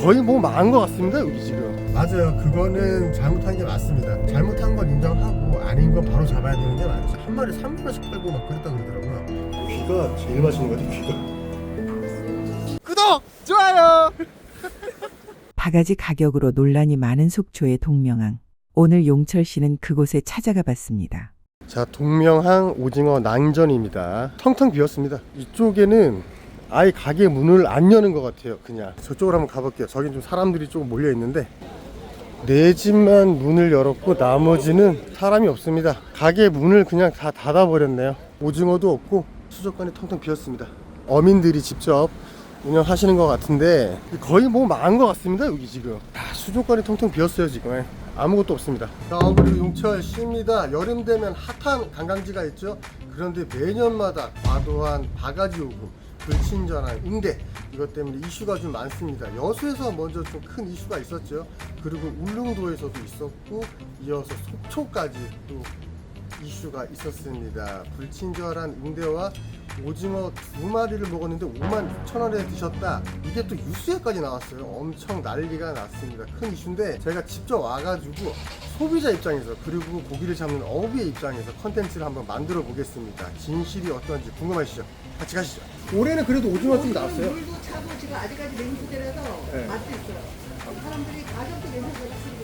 거의 뭐 망한 것 같습니다 여기 지금 맞아요 그거는 잘못한 게 맞습니다 잘못한 건 인정하고 아닌 건 바로 잡아야 되는 게 맞죠 한 마리 3만원씩 팔고 막 그랬다 그러더라고요 귀가 제일 맛있는 거 같아 귀가 구독! 좋아요! 바가지 가격으로 논란이 많은 속초의 동명항. 오늘 용철 씨는 그곳에 찾아가 봤습니다. 자 동명항 오징어 난전입니다 텅텅 비었습니다 이쪽에는 아예 가게 문을 안 여는 것 같아요 그냥. 저쪽으로 한번 가볼게요. 저긴 좀 사람들이 조금 몰려 있는데. 내 집만 문을 열었고 나머지는 사람이 없습니다. 가게 문을 그냥 다 닫아 버렸네요. 오징어도 없고 수족관이 텅텅 비었습니다. 어민들이 직접 운영하시는 것 같은데 거의 뭐 망한 것 같습니다 여기 지금. 다 수족관이 텅텅 비었어요 지금. 아무것도 없습니다. 자 그리고 용철 씨입니다. 여름 되면 핫한 관광지가 있죠. 그런데 매년마다 과도한 바가지 요금 불친절한 응대 이것 때문에 이슈가 좀 많습니다 여수에서 먼저 좀 큰 이슈가 있었죠 그리고 울릉도에서도 있었고 이어서 속초까지 또 이슈가 있었습니다. 불친절한 응대와 오징어 두 마리를 먹었는데 5만 6천 원에 드셨다. 이게 또 뉴스에까지 나왔어요. 엄청 난리가 났습니다. 큰 이슈인데 제가 직접 와가지고 소비자 입장에서 그리고 고기를 잡는 어부의 입장에서 컨텐츠를 한번 만들어 보겠습니다. 진실이 어떤지 궁금하시죠? 같이 가시죠. 올해는 그래도 오징어 좀 나왔어요. 물도 차고 지금 아직까지 냉수대라서 네. 맛도 있어요. 사람들이 가격도 괜찮아요.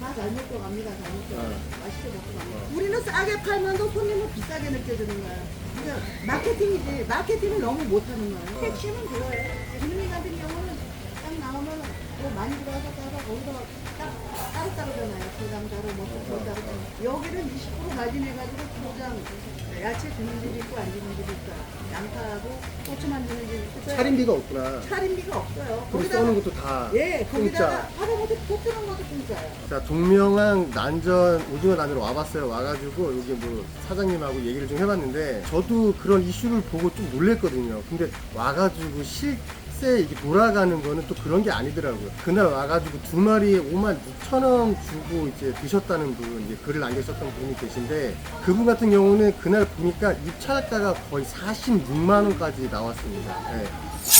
다잘 먹고 갑니다. 잘 먹고 네. 맛있게 먹고 갑니다. 우리는 싸게 팔면서 손님은 비싸게 느껴지는 거야. 그러니까 마케팅이지. 마케팅을 너무 못하는 거야. 핵심은 그거예요. 주민 같은 경우는 딱 나오면 뭐 많이 들어와서 따서 거기서 딱 따로따로잖아요. 따로, 뭐 포장 따로. 여기는 20% 마진해가지고 포장 야채 주는 집이 있고 안 주는 집이 있어요. 양파하고 고추만 주는 집이 있어요. 차림비가 없구나. 차림비가 없어요. 거기 써는 것도 다 예, 거기다가 톡 주는 것도 공짜예요. 자 동명항 난전 오징어 난으로 와봤어요 와가지고 여기 뭐 사장님하고 얘기를 좀 해봤는데 저도 그런 이슈를 보고 좀 놀랬거든요 근데 와가지고 실제 이게 돌아가는 거는 또 그런 게 아니더라고요. 그날 와가지고 두 마리에 5만 6천 원 주고 이제 드셨다는 분 이제 글을 남기셨던 분이 계신데 그분 같은 경우는 그날 보니까 입찰가가 거의 46만 원까지 나왔습니다. 예.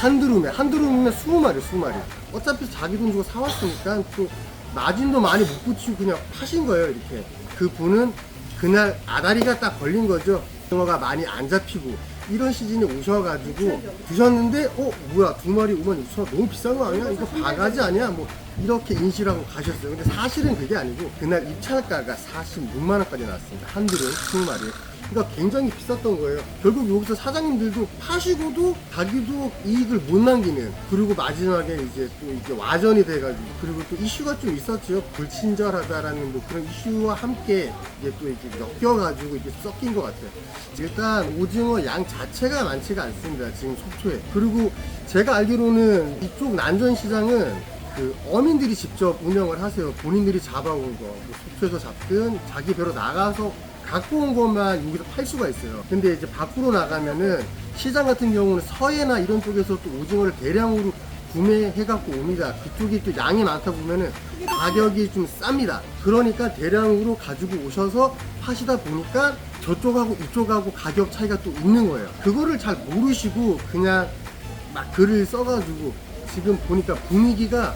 한 드rum에 한 드rum이면 20마리 20마리. 어차피 자기 돈 주고 사왔으니까 또 마진도 많이 못 붙이고 그냥 파신 거예요 이렇게. 그 분은 그날 아다리가 딱 걸린 거죠. 영어가 많이 안 잡히고 이런 시즌에 오셔가지고 드셨는데 어 뭐야 두 마리 5만 6천 원 너무 비싼 거 아니야? 이거 바가지 아니야? 뭐 이렇게 인식하고 가셨어요. 근데 사실은 그게 아니고 그날 입찰가가 46만 원까지 나왔습니다. 한 드럼 20마리 그러니까 굉장히 비쌌던 거예요. 결국 여기서 사장님들도 파시고도 자기도 이익을 못 남기는 그리고 마지막에 이제 또 이게 와전이 돼가지고 그리고 또 이슈가 좀 있었죠. 불친절하다라는 뭐 그런 이슈와 함께 이게 또 이렇게 엮여가지고 이게 섞인 것 같아요. 일단 오징어 양 자체가 많지가 않습니다. 지금 속초에. 그리고 제가 알기로는 이쪽 난전시장은 그 어민들이 직접 운영을 하세요. 본인들이 잡아온 거, 뭐 속초에서 잡든 자기 배로 나가서 갖고 온 것만 여기서 팔 수가 있어요. 근데 이제 밖으로 나가면은 시장 같은 경우는 서해나 이런 쪽에서 또 오징어를 대량으로 구매해갖고 옵니다. 그쪽이 또 양이 많다 보면은 가격이 좀 쌉니다. 그러니까 대량으로 가지고 오셔서 파시다 보니까 저쪽하고 이쪽하고 가격 차이가 또 있는 거예요. 그거를 잘 모르시고 그냥 막 글을 써가지고 지금 보니까 분위기가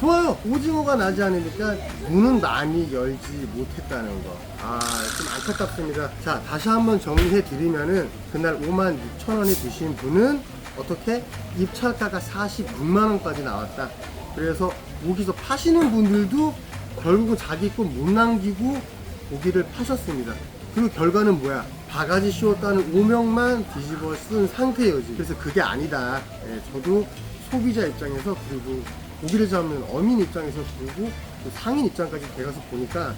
좋아요. 오징어가 나지 않으니까 문은 많이 열지 못했다는 거. 아, 좀 안타깝습니다. 자, 다시 한번 정리해 드리면은 그날 5만 6천 원에 드신 분은 어떻게 입찰가가 46만 원까지 나왔다. 그래서 여기서 파시는 분들도 결국은 자기 거못 남기고 고기를 파셨습니다. 그리고 결과는 뭐야? 바가지 씌웠다는 오명만 뒤집어 쓴 상태예요, 지금. 그래서 그게 아니다. 예, 저도 소비자 입장에서 그리고 고기를 잡는 어민 입장에서 또 상인 입장까지 돼가서 보니까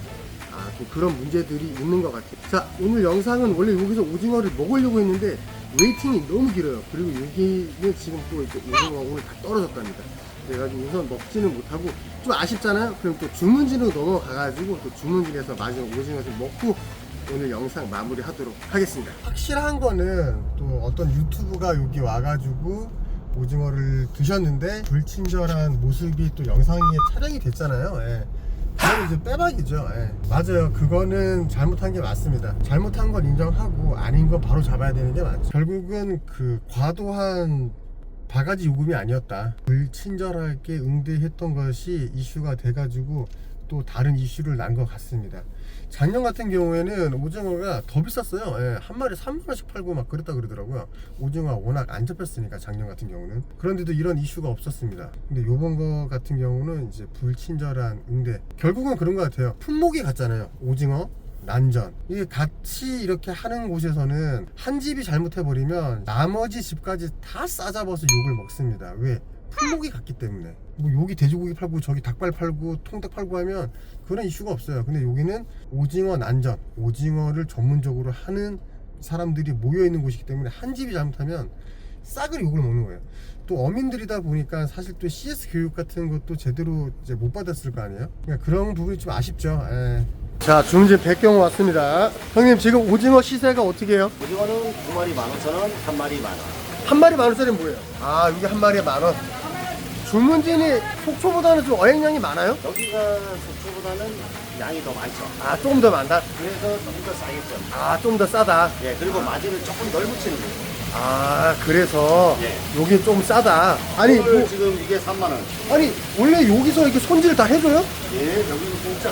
아, 또 그런 문제들이 있는 것 같아요. 자, 오늘 영상은 원래 여기서 오징어를 먹으려고 했는데 웨이팅이 너무 길어요. 그리고 여기는 지금 또 이렇게 오징어 오늘 다 떨어졌답니다. 그래가지고 우선 먹지는 못하고 좀 아쉽잖아요. 그럼 또 주문지로 넘어가가지고 또 주문지에서 마지막 오징어를 먹고 오늘 영상 마무리하도록 하겠습니다. 확실한 거는 또 어떤 유튜브가 여기 와가지고 오징어를 드셨는데 불친절한 모습이 또 영상에 촬영이 됐잖아요. 예. 그건 이제 빼박이죠. 예. 맞아요. 그거는 잘못한 게 맞습니다. 잘못한 건 인정하고 아닌 건 바로 잡아야 되는 게 맞죠. 결국은 그 과도한 바가지 요금이 아니었다. 불친절하게 응대했던 것이 이슈가 돼가지고 또 다른 이슈를 난 것 같습니다. 작년 같은 경우에는 오징어가 더 비쌌어요. 예, 한 마리 3만 원씩 팔고 막 그랬다 그러더라고요. 오징어가 워낙 안 잡혔으니까 작년 같은 경우는 그런데도 이런 이슈가 없었습니다. 근데 요번 거 같은 경우는 이제 불친절한 응대. 결국은 그런 것 같아요. 품목이 같잖아요. 오징어, 난전 이게 같이 이렇게 하는 곳에서는 한 집이 잘못해버리면 나머지 집까지 다 싸잡아서 욕을 먹습니다 왜? 품목이 같기 때문에 뭐 여기 돼지고기 팔고 저기 닭발 팔고 통닭 팔고 하면 그런 이슈가 없어요 근데 여기는 오징어 난전 오징어를 전문적으로 하는 사람들이 모여있는 곳이기 때문에 한 집이 잘못하면 싹을 욕을 먹는 거예요 또 어민들이다 보니까 사실 또 CS 교육 같은 것도 제대로 이제 못 받았을 거 아니에요 그러니까 그런 부분이 좀 아쉽죠 예. 자, 주문진 백경호 왔습니다. 형님, 지금 오징어 시세가 어떻게 해요? 오징어는 두 마리 만 오천 원, 한 마리 만 원. 한 마리 만 원짜리 뭐예요? 아, 이게 한 마리에 만 원. 주문진이 속초보다는 좀 어획량이 많아요? 여기가 속초보다는 양이 더 많죠. 아, 조금 더 많다. 그래서 조금 더 싸겠죠. 아, 좀 더 싸다. 예, 그리고 마진을 조금 덜 붙이는 거예요. 아, 그래서 예. 여기 좀 싸다. 아니, 오늘 뭐, 지금 이게 3만 원. 아니, 원래 여기서 이렇게 손질 다 해줘요? 예, 여기는 공짜.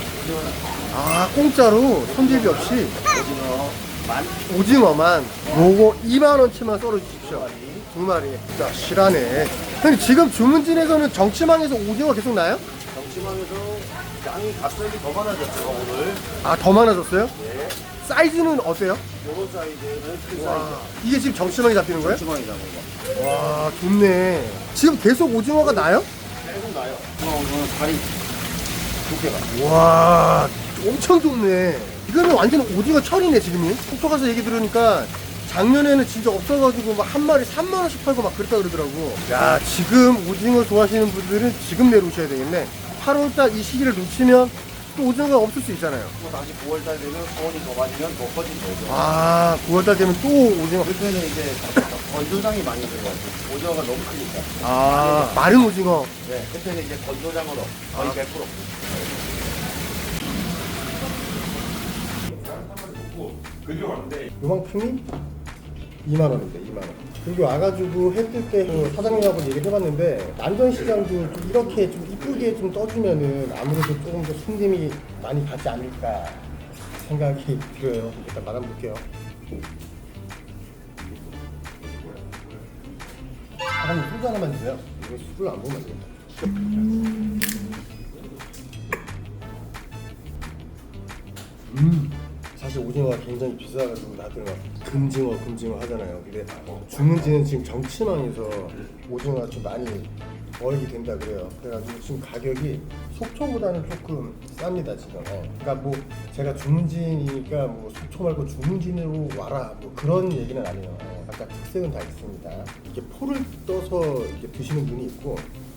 아, 공짜로 손질비 없이 오징어 만 오징어만 요거 2만 원치만 썰어 주십시오. 두 마리. 진짜 실하네. 형님, 지금 주문진에서는 정치망에서 오징어 계속 나요? 정치망에서 양이 갑자기 더 많아졌죠, 오늘. 아, 더 많아졌어요? 예. 사이즈는 어때요? 요런 사이즈는 큰 와, 사이즈. 이게 지금 정치망에 잡히는 거예요? 정치망이라고 이거. 와, 좋네. 지금 계속 오징어가 나요? 계속 나요. 오징어는 다리 두 개가. 와, 엄청 좋네. 이거는 완전 오징어 철이네, 지금이. 속초 가서 얘기 들으니까 작년에는 진짜 없어가지고 막 한 마리 3만 원씩 팔고 막 그랬다 그러더라고. 야, 지금 오징어 좋아하시는 분들은 지금 내놓으셔야 되겠네. 8월달 이 시기를 놓치면 또 오징어가 없을 수 있잖아요. 또 다시 9월달 되면 소원이 더 많으면 더 커진 거죠. 아, 9월달 되면 또 오징어. 그때는 이제 건조장이 많이 들어가죠. 오징어가 너무 크니까. 아, 마른 오징어. 네, 그때는 이제 건조장으로 거의 아. 100%. 요만큼이 2만 원인데 2만 원. 그리고 와가지고 했을 때그 사장님하고 얘기를 해봤는데 난전 시장도 좀 이렇게 좀 이쁘게 좀 떠주면은 아무래도 조금 더 손님이 많이 가지 않을까 생각이 들어요. 일단 말아볼게요. 사장님 소주 하나만 주세요. 이거 술을 안 먹으면 안 되겠다. 음. 사실 오징어가 굉장히 비싸가지고 막 금징어 금징어 하잖아요. 근데 주문지는 지금 정치망에서 오징어가 좀 많이 어획이 된다 그래요. 그래가지고 지금 가격이 속초보다는 조금 쌉니다 지금. 어. 그러니까 뭐 제가 주문진이니까 뭐 속초 말고 주문진으로 와라 뭐 그런 얘기는 아니에요. 어, 각각 특색은 다 있습니다. 이렇게 포를 떠서 이렇게 드시는 분이 있고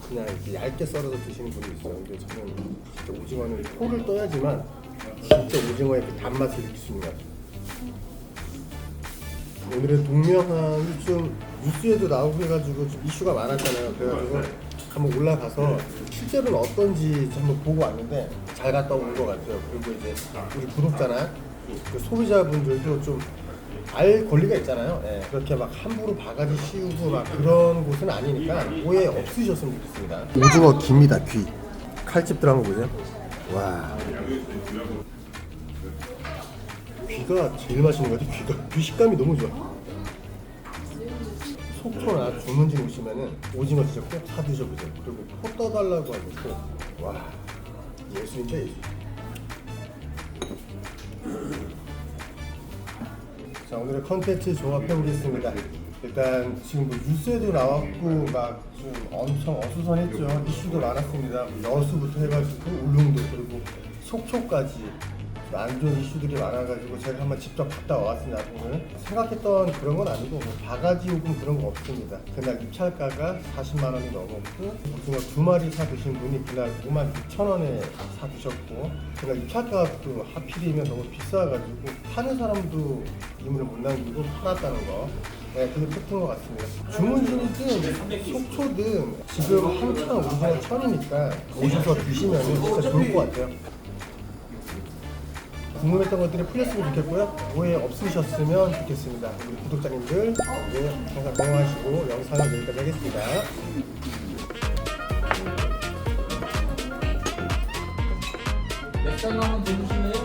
그냥 이렇게 얇게 썰어서 드시는 분이 있어요. 근데 저는 진짜 오징어는 포를 떠야지만 진짜 오징어의 그 단맛을 느낄 수 있는 것 같아요. 오늘의 동명항이 좀 뉴스에도 나오고 해가지고 좀 이슈가 많았잖아요. 그래가지고 한번 올라가서 실제로는 어떤지 한번 보고 왔는데 잘 갔다 온 것 같아요. 그리고 이제 우리 구독자나 그 소비자분들도 좀 알 권리가 있잖아요. 예, 그렇게 막 함부로 바가지 씌우고 막 그런 곳은 아니니까 오해 없으셨으면 좋겠습니다. 오징어 귀입니다, 귀. 칼집 들어간 거 보세요. 와. 귀가 제일 맛있는 것 같아. 귀가 귀 식감이 너무 좋아. 속초나 주문진 오시면은 오징어 진짜 꼭사 드셔보세요. 그리고 포 떠달라고 하고 와 예술인데 예술. 자 오늘의 컨텐츠 조합해 보겠습니다. 일단 지금 뭐 뉴스에도 나왔고 막 좀 엄청 어수선했죠. 이슈도 많았습니다. 여수부터 해가지고 울릉도 그리고 속초까지 좀 안 좋은 이슈들이 많아가지고 제가 한번 직접 갔다 왔습니다. 오늘 생각했던 그런 건 아니고 뭐 바가지 요금 그런 거 없습니다. 그날 입찰가가 40만 원이 넘었고 오징어 두 마리 사 드신 분이 그날 5만 6천 원에 사 드셨고 그날 입찰가도 하필이면 너무 비싸가지고 파는 사람도 이물을 못 남기고 팔았다는 거. 네, 그게 팩트인 것 같습니다. 주문진이든 속초든 지금 한창 오징어 철이니까 오셔서 드시면 진짜 좋을 것 같아요. 궁금했던 것들이 풀렸으면 좋겠고요. 오해 없으셨으면 좋겠습니다. 우리 구독자님들 네, 항상 건강하시고 영상을 여기까지 하겠습니다. 맥주 한번 드시네요.